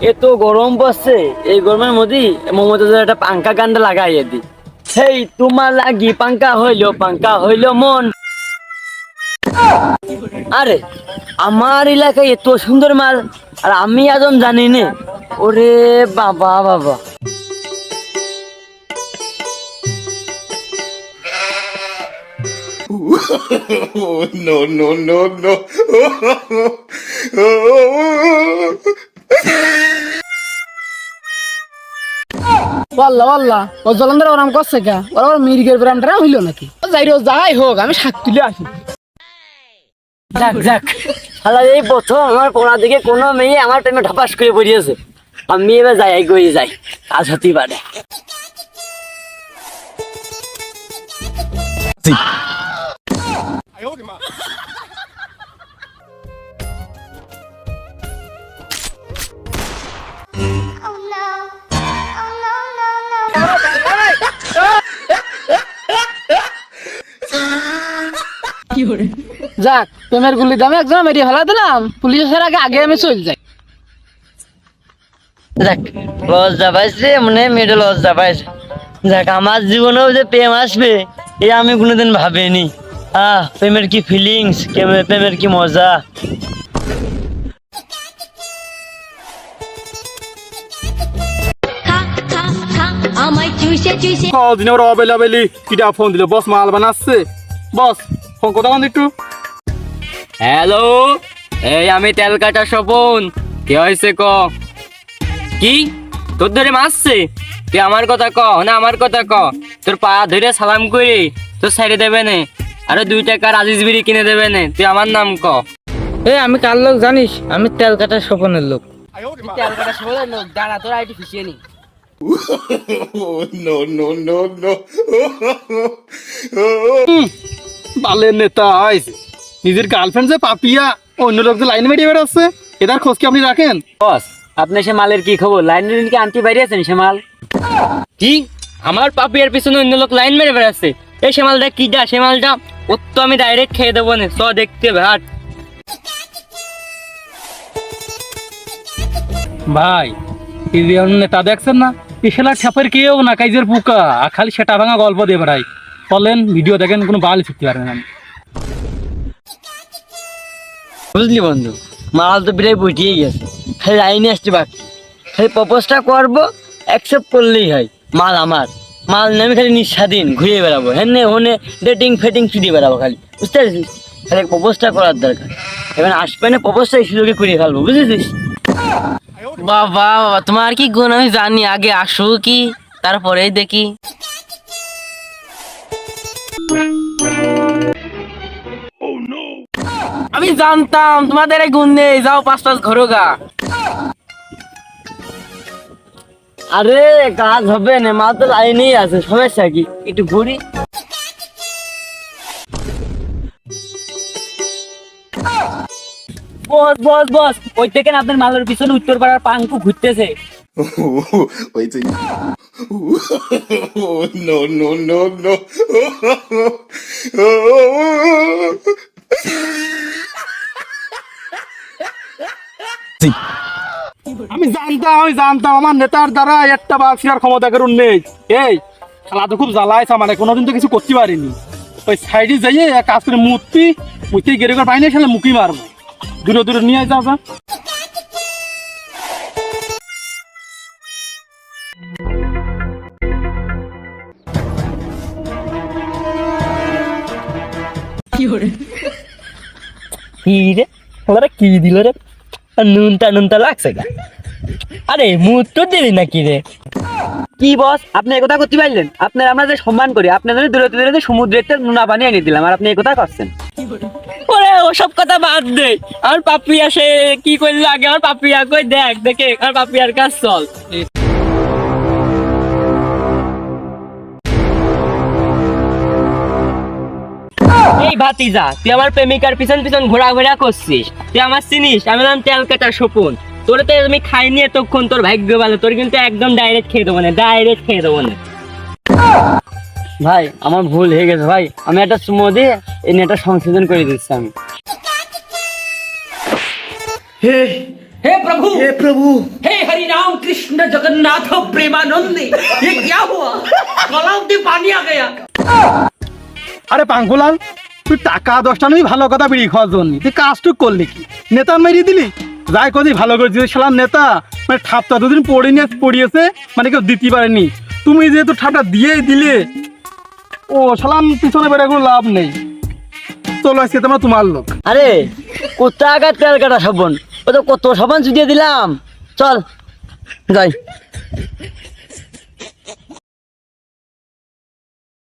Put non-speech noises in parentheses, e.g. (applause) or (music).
এত গরম পড়ছে এই গরমের মধ্যে মমতাজের একটা পাঙ্কা গান্ডা লাগাইয়ে দি। সেই তোমার লাগি পাঙ্কা হইল পাঙ্কা হইল মন। আরে আমার এলাকায় এত সুন্দর মাল আর আমি আজম জানি নে। ওরে বাবা বাবা। (laughs) No, no, no, no. (laughs) ওয়াল্লা ওয়াল্লা ও জলন্দর ওরাম করছে কে? ওরা ওর মির্গের ব্রামটা হইল নাকি? ও যাই রো যাই হোক আমি শাক তুলে আসি। যাক এই প্রথম আমার কোনা দিকে কোনো মেয়ে আমার প্রেমে ঢাপাস করে পড়িয়েছে। আমি এবার যাই এক করে যাই। কাজ হতেই পারে। Oh যাক প্রেমের গুলি দামে একজন মেরিয়ে ফেলা দিলাম। পুলিশের আগে আগে আমি চল যাই। যাক লজ্জা পাইছে মানে মেয়েটা লজ্জা পাইছে যাক আমার জীবনেও যে প্রেম আসবে এ আমি কোনোদিন ভাবিনি। আহ প্রেমের কি ফিলিংস প্রেমের কি মজা? খা খা খা আমায় চুষে কদিন অবেলাবেলি কিটা ফোন দিল বস মাল বানাচ্ছে। বস ফোন কথা বন্ধ একটু? হ্যালো? এই আমি তেল কাটা স্বপন। কে হয়েছে ক? কি? তোর ধরে মারছে? তুই আমার কথা ক না আমার কথা ক। তোর পা ধরে সালাম করে তোর সাইডে দেবে নে। আরও দুই টাকার আজিজ বিড়ি কিনে দেবে নে তুই আমার নাম ক। এ আমি কার লোক জানিস? আমি তেল কাটা স্বপনের লোক। Oh, (laughs) no, no, no, no. (laughs) বালের নেতা আইছে নিজের গার্লফ্রেন্ড যে পাপিয়া অন্য লোক যে লাইন মেরিয়ে বেড়াচ্ছে এটার খোঁজ কি আপনি রাখেন? বস আপনি সে মালের কি খবর? লাইন কি আনতে বাইরে আছেন সে মাল? কি? আমার পাপিয়ার পিছনে অন্য লোক লাইন মেরে বেড়াচ্ছে। এই সে মালটা কি যা সে মালটা ওর তো আমি ডাইরেক্ট খেয়ে দেবো না। চ দেখতে ভাট ভাই নেতা দেখছেন না ইশালা ছাপের কেউ না কাইজের পোকা। খালি সেটা ভাঙা গল্প দিয়ে বেড়াই বলেন ভিডিও দেখেন কোনো বাল শিখতে পারেন না। বুঝলি বন্ধু মাল তো প্রায় বুঝিয়ে গেছে। খালি লাইনে আসছে বাকি। খালি প্রপোজটা করব অ্যাকসেপ্ট করলেই হয়। মাল আমার। মাল নেমে খালি নিঃস্বাধীন ঘুরে বেড়াবো। হ্যাঁ নে ওনে ডেটিং ফেটিং ফিরে বেড়াবো খালি। বুঝতে পারছিস? খালি প্রপোজটা করার দরকার। এবার আসবে না প্রপোজটা এই সুযোগে করিয়ে ফেলব বুঝেছিস? বাবা বাবা তোমার কি গুণ? আমি জানি আগে আসো কি তারপরেই দেখি। আমি জানতাম তোমাদের গুণ নেই, যাও পাঁচ পাঁচ ঘরো গা। আরে, কাজ হবে না, মাল তো লাইনেই আছে, সমস্যা কি? একটু ঘুরি। বস বস বস, ওই থেকে আপনার মালের পিছনে উত্তর পাড়ার পাঙ্কু ঘুরতেছে। Wait till Oh, (laughs) no, no, no, no. আমি জানতাম আমি জানতাম আমার নেতার দ্বারা একটা ছিঁড়ার ক্ষমতা করুন নেই। এই খেলা তো খুব জ্বালাইছে মানে কোনোদিন তো কিছু করতে পারিনি। ওই সাইডে যাইয়ে কাজ করে মূর্তি মূর্তি গেরে পাইনি খেলে মুখি মারবো। দূরে দূরে নিয়ে যাও যা। কি রে? ওরা কি দিল রে? নুনটা নুনটা লাগছে গা। আরে মুখ তো দিলি নাকি রে? কি বস? আপনি একথা করতে পারলেন? আপনার আমরা যে সম্মান করি আপনাদের দূরে দূরে সমুদ্রের একটা নুনা পানি এনে দিলাম আর আপনি একথা করছেন। ওরে ওসব কথা বাদ দে। আমার পাপি আসে কি করল আগে? আমার পাপিয়া কই? দেখ দেখে আমার পাপিয়ার কাজ চল। ভাতিজা তুই আমার প্রেমিকার পিছন পিছন ঘোরা ঘোরা করছিস তুই আমার চিনিস আমি নাম তেল কাটার স্বপন তোরে তো আমি খাই নিয়ে তখন তোর ভাগ্য ভালো তোর কিন্তু একদম ডাইরেক্ট খেয়ে দেবো না ডাইরেক্ট খেয়ে দেবো না ভাই আমার ভুল হয়ে গেছে ভাই আমি একটা সুমো দিয়ে এই নেটটা সংশোধন করে দিচ্ছি আমি হে প্রভু হে প্রভু হে হরি राम कृष्ण जगन्नाथ प्रेमानंदी ये क्या हुआ गलाव में पानी आ गया আরে পাঙ্কুলাল তুই টাকা দশটা নই ভালো কথা বিড়ি খাওয়ার জন্য। তুই কাজটুক করলি কি? নেতা মেরিয়ে দিলি? যাই কদি ভালো করে করেছিস সালাম নেতা। মানে ঠাপটা দুদিন পড়ে নিয়ে পড়িয়েছে মানে কেউ দিতে পারেনি। তুমি যেহেতু ঠাপটা দিয়েই দিলে, ও সালাম পিছনে বেড়ে কোনো লাভ নেই। চলো আজকে তোমরা তোমার লোক। আরে কোথা আঘাত তেল কাটা সাবন ও তো কত সাবান ছুটিয়ে দিলাম। চল, যাই।